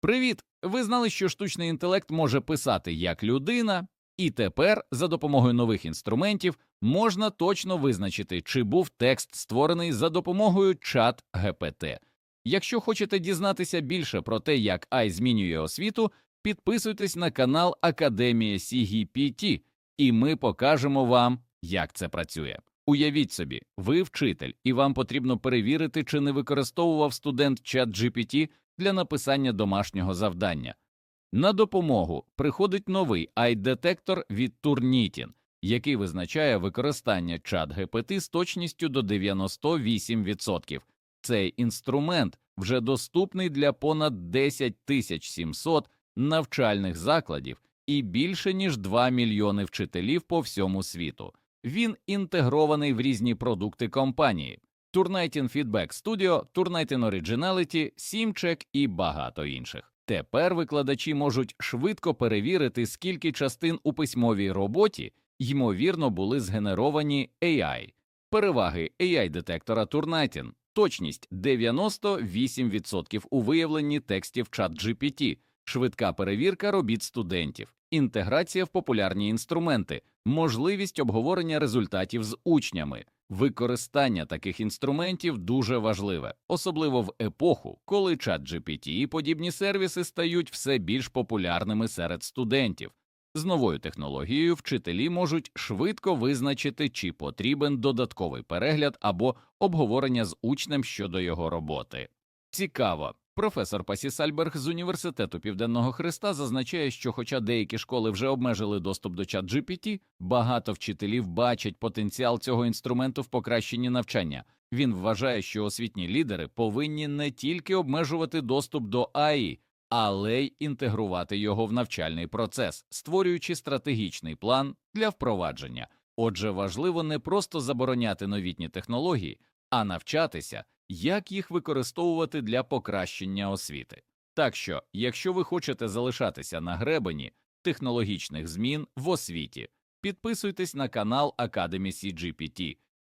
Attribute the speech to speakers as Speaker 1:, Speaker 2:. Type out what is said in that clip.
Speaker 1: Привіт! Ви знали, що штучний інтелект може писати як людина, і тепер за допомогою нових інструментів можна точно визначити, чи був текст створений за допомогою чат ГПТ. Якщо хочете дізнатися більше про те, як AI змінює освіту, підписуйтесь на канал Академія CGPT, і ми покажемо вам, як це працює. Уявіть собі, ви вчитель, і вам потрібно перевірити, чи не використовував студент чат GPT для написання домашнього завдання. На допомогу приходить новий AI-детектор від Turnitin, який визначає використання чат GPT з точністю до 98%. Цей інструмент вже доступний для понад 10 700 навчальних закладів і більше ніж 2 мільйони вчителів по всьому світу. Він інтегрований в різні продукти компанії. Turnitin Feedback Studio, Turnitin Originality, SimCheck і багато інших. Тепер викладачі можуть швидко перевірити, скільки частин у письмовій роботі ймовірно були згенеровані AI. Переваги AI-детектора Turnitin – точність 98% у виявленні текстів ChatGPT, швидка перевірка робіт студентів, інтеграція в популярні інструменти, можливість обговорення результатів з учнями. Використання таких інструментів дуже важливе, особливо в епоху, коли ChatGPT і подібні сервіси стають все більш популярними серед студентів. З новою технологією вчителі можуть швидко визначити, чи потрібен додатковий перегляд або обговорення з учнем щодо його роботи. Цікаво. Професор Пасі Сальберг з Університету Південного Христа зазначає, що, хоча деякі школи вже обмежили доступ до ChatGPT, багато вчителів бачать потенціал цього інструменту в покращенні навчання. Він вважає, що освітні лідери повинні не тільки обмежувати доступ до АІ, але й інтегрувати його в навчальний процес, створюючи стратегічний план для впровадження. Отже, важливо не просто забороняти новітні технології, а навчатися, як їх використовувати для покращення освіти. Так що, якщо ви хочете залишатися на гребені технологічних змін в освіті, підписуйтесь на канал Academy CGPT,